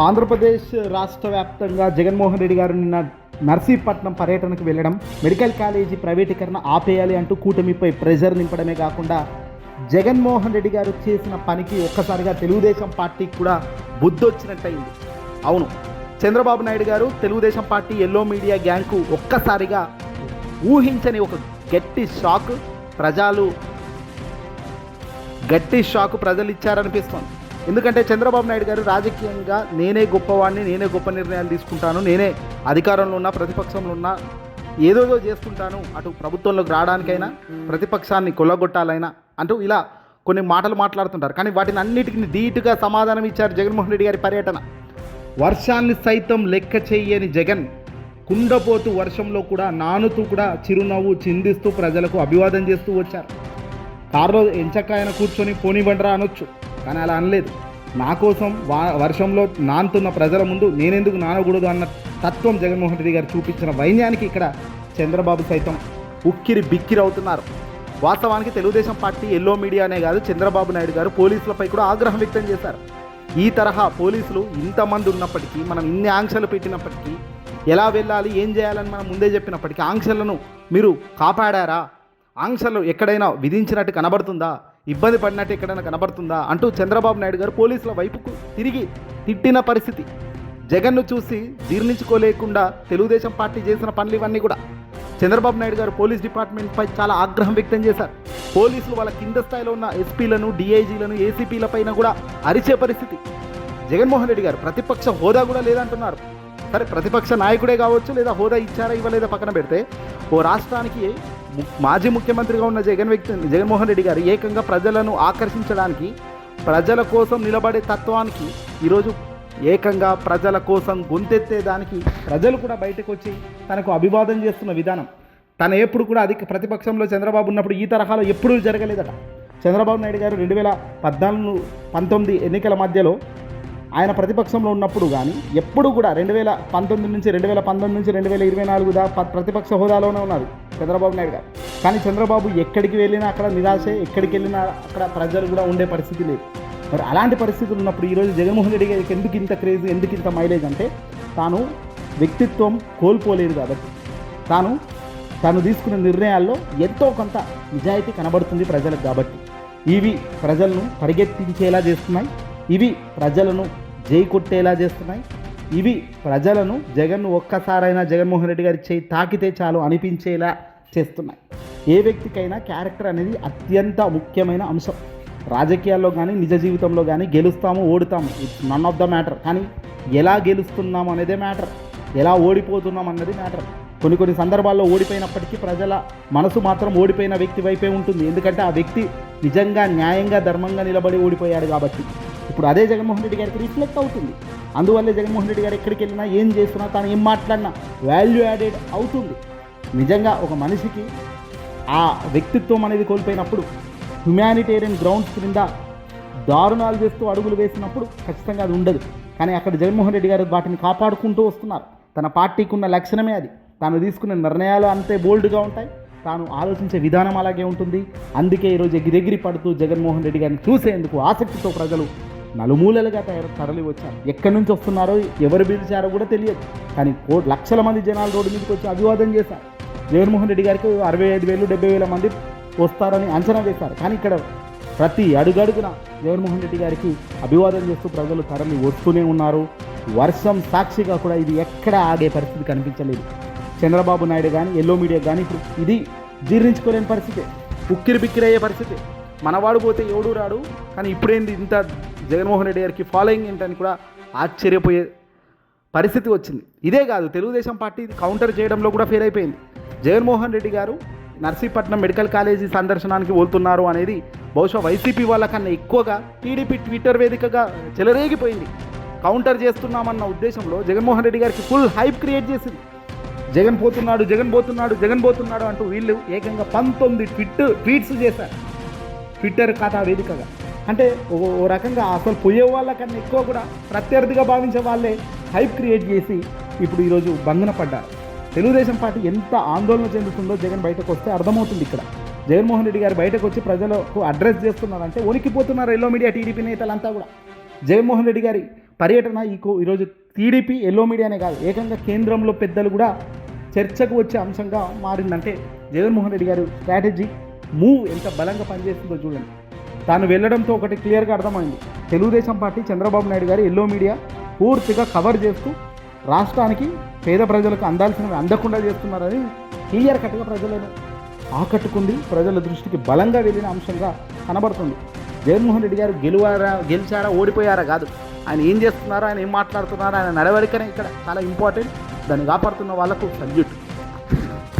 ఆంధ్రప్రదేశ్ రాష్ట్ర వ్యాప్తంగా జగన్మోహన్ రెడ్డి గారు నిన్న నర్సీపట్నం పర్యటనకు వెళ్ళడం మెడికల్ కాలేజీ ప్రైవేటీకరణ ఆపేయాలి అంటూ కూటమిపై ప్రెజర్ నింపడమే కాకుండా జగన్మోహన్ రెడ్డి గారు చేసిన పనికి ఒక్కసారిగా తెలుగుదేశం పార్టీకి కూడా బుద్ధొచ్చినట్టయింది. అవును Chandrababu Naidu garu Telugu Desam party yellow media గ్యాంగ్కు ఒక్కసారిగా ఊహించని ఒక గట్టి షాక్ ప్రజలు గట్టి షాక్ ప్రజలు ఇచ్చారనిపిస్తోంది. ఎందుకంటే చంద్రబాబు నాయుడు గారు రాజకీయంగా నేనే గొప్పవాడిని నేనే గొప్ప నిర్ణయాలు తీసుకుంటాను నేనే అధికారంలో ఉన్నా ప్రతిపక్షంలో ఉన్నా ఏదోదో చేసుకుంటాను అటు ప్రభుత్వంలోకి రావడానికైనా ప్రతిపక్షాన్ని కొల్లగొట్టాలైనా అంటూ ఇలా కొన్ని మాటలు మాట్లాడుతుంటారు. కానీ వాటిని అన్నిటికీ ధీటుగా సమాధానం ఇచ్చారు జగన్మోహన్ రెడ్డి గారి పర్యటన. వర్షాన్ని సైతం లెక్క చేయని జగన్ కుండపోతూ వర్షంలో కూడా నానుతూ కూడా చిరునవ్వు చిందిస్తూ ప్రజలకు అభివాదం చేస్తూ వచ్చారు. కారులో ఎంచక్క ఆయన కూర్చొని పోనివ్వండిరా అనొచ్చు. కానీ అలా అనలేదు. నా కోసం వా వర్షంలో నానుతున్న ప్రజల ముందు నేనెందుకు నానకూడదు అన్న తత్వం జగన్మోహన్ రెడ్డి గారు చూపించిన వైన్యానికి ఇక్కడ చంద్రబాబు సైతం ఉక్కిరి బిక్కిరి అవుతున్నారు. వాస్తవానికి తెలుగుదేశం పార్టీ ఎల్లో మీడియానే కాదు చంద్రబాబు నాయుడు గారు పోలీసులపై కూడా ఆగ్రహం వ్యక్తం చేశారు. ఈ తరహా పోలీసులు ఇంతమంది ఉన్నప్పటికీ మనం ఇన్ని ఆంక్షలు పెట్టినప్పటికీ ఎలా వెళ్ళాలి ఏం చేయాలని మనం ముందే చెప్పినప్పటికీ ఆంక్షలను మీరు కాపాడారా? ఆంక్షలు ఎక్కడైనా విధించినట్టు కనబడుతుందా? ఇబ్బంది పడినట్టు ఎక్కడైనా కనబడుతుందా అంటూ చంద్రబాబు నాయుడు గారు పోలీసుల వైపుకు తిరిగి తిట్టిన పరిస్థితి. జగన్ను చూసి జీర్ణించుకోలేకుండా తెలుగుదేశం పార్టీ చేసిన పనులు ఇవన్నీ కూడా. చంద్రబాబు నాయుడు గారు పోలీస్ డిపార్ట్మెంట్పై చాలా ఆగ్రహం వ్యక్తం చేశారు. పోలీసులు వాళ్ళ కింద స్థాయిలో ఉన్న ఎస్పీలను డిఐజీలను ఏసీపీలపైన కూడా అరిచే పరిస్థితి. జగన్మోహన్ రెడ్డి గారు ప్రతిపక్ష హోదా కూడా లేదంటున్నారు. సరే ప్రతిపక్ష నాయకుడే కావచ్చు లేదా హోదా ఇచ్చారా ఇవ్వలేదా పక్కన పెడితే ఓ రాష్ట్రానికి మాజీ ముఖ్యమంత్రిగా ఉన్న జగన్ వ్యక్తి జగన్మోహన్ రెడ్డి గారు ఏకంగా ప్రజలను ఆకర్షించడానికి ప్రజల కోసం నిలబడే తత్వానికి ఈరోజు ఏకంగా ప్రజల కోసం గొంతెత్తేదానికి ప్రజలు కూడా బయటకు వచ్చి తనకు అభివాదం చేస్తున్న విధానం. తను ఎప్పుడు కూడా అధిక ప్రతిపక్షంలో చంద్రబాబు ఉన్నప్పుడు ఈ తరహాలో ఎప్పుడూ జరగలేదట. చంద్రబాబు నాయుడు గారు రెండు వేల పద్నాలుగు పంతొమ్మిది ఎన్నికల మధ్యలో ఆయన ప్రతిపక్షంలో ఉన్నప్పుడు కానీ ఎప్పుడు కూడా రెండు వేల పంతొమ్మిది నుంచి రెండు వేల పంతొమ్మిది నుంచి రెండు వేల ఇరవై నాలుగు దా ప- ప్రతిపక్ష హోదాలోనే ఉన్నారు. చంద్రబాబు నాయుడు గారు. కానీ చంద్రబాబు ఎక్కడికి వెళ్ళినా అక్కడ నిరాశే ఎక్కడికి వెళ్ళినా అక్కడ ప్రజలు కూడా ఉండే పరిస్థితి లేదు. మరి అలాంటి పరిస్థితులు ఉన్నప్పుడు ఈరోజు జగన్మోహన్ రెడ్డి గారికి ఎందుకు ఇంత క్రేజ్ ఎందుకు ఇంత మైలేజ్ అంటే తాను వ్యక్తిత్వం కోల్పోలేదు కాబట్టి. తాను తాను తీసుకున్న నిర్ణయాల్లో ఎంతో కొంత నిజాయితీ కనబడుతుంది ప్రజలకు కాబట్టి. ఇవి ప్రజలను పరిగెత్తించేలా చేస్తున్నాయి. ఇవి ప్రజలను జై కొట్టేలా చేస్తున్నాయి. ఇవి ప్రజలను జగన్ ఒక్కసారైనా జగన్మోహన్ రెడ్డి గారి చేయి తాకితే చాలు అనిపించేలా చేస్తున్నాయి. ఏ వ్యక్తికైనా క్యారెక్టర్ అనేది అత్యంత ముఖ్యమైన అంశం. రాజకీయాల్లో కానీ నిజ జీవితంలో కానీ గెలుస్తాము ఓడుతాము. It's none of the matter కానీ ఎలా గెలుస్తున్నాం అనేదే మ్యాటర్ ఎలా ఓడిపోతున్నాం అన్నది మ్యాటర్ కొన్ని కొన్ని సందర్భాల్లో ఓడిపోయినప్పటికీ ప్రజల మనసు మాత్రం ఓడిపోయిన వ్యక్తి వైపే ఉంటుంది. ఎందుకంటే ఆ వ్యక్తి నిజంగా న్యాయంగా ధర్మంగా నిలబడి ఓడిపోయాడు కాబట్టి. ఇప్పుడు అదే జగన్మోహన్ రెడ్డి గారికి రిఫ్లెక్ట్ అవుతుంది. అందువల్లే జగన్మోహన్ రెడ్డి గారు ఎక్కడికి వెళ్ళినా ఏం చేస్తున్నా తాను ఏం మాట్లాడినా వాల్యూ యాడెడ్ అవుతుంది. నిజంగా ఒక మనిషికి ఆ వ్యక్తిత్వం అనేది కోల్పోయినప్పుడు హ్యుమానిటేరియన్ గ్రౌండ్స్ క్రింద దారుణాలు చేస్తూ అడుగులు వేసినప్పుడు ఖచ్చితంగా అది ఉండదు. కానీ అక్కడ జగన్మోహన్ రెడ్డి గారు వాటిని కాపాడుకుంటూ వస్తున్నారు. తన పార్టీకి ఉన్న లక్షణమే అది. తాను తీసుకునే నిర్ణయాలు అంతే బోల్డ్గా ఉంటాయి. తాను ఆలోచించే విధానం అలాగే ఉంటుంది. అందుకే ఈరోజు ఎగిరెగిరి పడుతూ జగన్మోహన్ రెడ్డి గారిని చూసేందుకు ఆసక్తితో ప్రజలు నలుమూలలుగా తయారు తరలి వచ్చారు. ఎక్కడి నుంచి వస్తున్నారో ఎవరు పిలిచారో కూడా తెలియదు. కానీ లక్షల మంది జనాలు రోడ్డు మీదకి వచ్చి అభివాదం చేశారు. జగన్మోహన్ రెడ్డి గారికి అరవై ఐదు వేలు డెబ్బై వేల మంది వస్తారని అంచనా వేశారు. కానీ ఇక్కడ ప్రతి అడుగడుగున జగన్మోహన్ రెడ్డి గారికి అభివాదం చేస్తూ ప్రజలు తరలి వస్తూనే ఉన్నారు. వర్షం సాక్షిగా కూడా ఇది ఎక్కడ ఆగే పరిస్థితి కనిపించలేదు. చంద్రబాబు నాయుడు కానీ ఎల్లో మీడియా కానీ ఇప్పుడు ఇది జీర్ణించుకోలేని పరిస్థితి. ఉక్కిరి బిక్కిరి అయ్యే పరిస్థితి. మనవాడు పోతే ఎవడు రాడు? కానీ ఇప్పుడేంది ఇంత జగన్మోహన్ రెడ్డి గారికి ఫాలోయింగ్ ఏంటని కూడా ఆశ్చర్యపోయే పరిస్థితి వచ్చింది. ఇదే కాదు తెలుగుదేశం పార్టీ ఇది కౌంటర్ చేయడంలో కూడా ఫెయిల్ అయిపోయింది. జగన్మోహన్ రెడ్డి గారు నర్సీపట్నం మెడికల్ కాలేజీ సందర్శనానికి వెళ్తున్నారు అనేది బహుశా వైసీపీ వాళ్ళకన్నా ఎక్కువగా టీడీపీ ట్విట్టర్ వేదికగా చెలరేగిపోయింది. కౌంటర్ చేస్తున్నామన్న ఉద్దేశంలో జగన్మోహన్ రెడ్డి గారికి ఫుల్ హైప్ క్రియేట్ చేసింది. జగన్ పోతున్నాడు జగన్ పోతున్నాడు జగన్ పోతున్నాడు అంటూ వీళ్ళు ఏకంగా పంతొమ్మిది ట్విట్ ట్వీట్స్ చేశారు. ట్విట్టర్ ఖాతా వేదికగా. అంటే ఓ ఓ రకంగా అసలు పోయే వాళ్ళకన్నా ఎక్కువ కూడా ప్రత్యర్థిగా భావించే వాళ్ళే హైప్ క్రియేట్ చేసి ఇప్పుడు ఈరోజు బంధన పడ్డారు. తెలుగుదేశం పార్టీ ఎంత ఆందోళన చెందుతుందో జగన్ బయటకు వస్తే అర్థమవుతుంది ఇక్కడ. జగన్మోహన్ రెడ్డి గారు బయటకు వచ్చి ప్రజలకు అడ్రస్ చేస్తున్నారంటే ఉనికిపోతున్నారు ఎల్లో మీడియా టీడీపీ నేతలంతా కూడా. జగన్మోహన్ రెడ్డి గారి పర్యటన ఈ ఈరోజు టీడీపీ ఎల్లో మీడియానే కాదు ఏకంగా కేంద్రంలో పెద్దలు కూడా చర్చకు వచ్చే అంశంగా మారిందంటే జగన్మోహన్ రెడ్డి గారు స్ట్రాటజీ మూవ్ ఎంత బలంగా పనిచేస్తుందో చూడండి. తాను వెళ్ళడంతో ఒకటి క్లియర్గా అర్థమైంది. తెలుగుదేశం పార్టీ చంద్రబాబు నాయుడు గారు ఎల్లో మీడియా పూర్తిగా కవర్ చేస్తూ రాష్ట్రానికి పేద ప్రజలకు అందాల్సినవి అందకుండా చేస్తున్నారని క్లియర్ కట్గా ప్రజలను ఆకట్టుకుంది. ప్రజల దృష్టికి బలంగా వెళ్ళిన అంశంగా కనబడుతుంది. జగన్మోహన్ రెడ్డి గారు గెలువారా గెలిచారా ఓడిపోయారా కాదు. ఆయన ఏం చేస్తున్నారో ఆయన ఏం మాట్లాడుతున్నారో ఆయన నడవడికనే ఇక్కడ చాలా ఇంపార్టెంట్ దాన్ని కాపాడుతున్న వాళ్ళకు సబ్జెక్ట్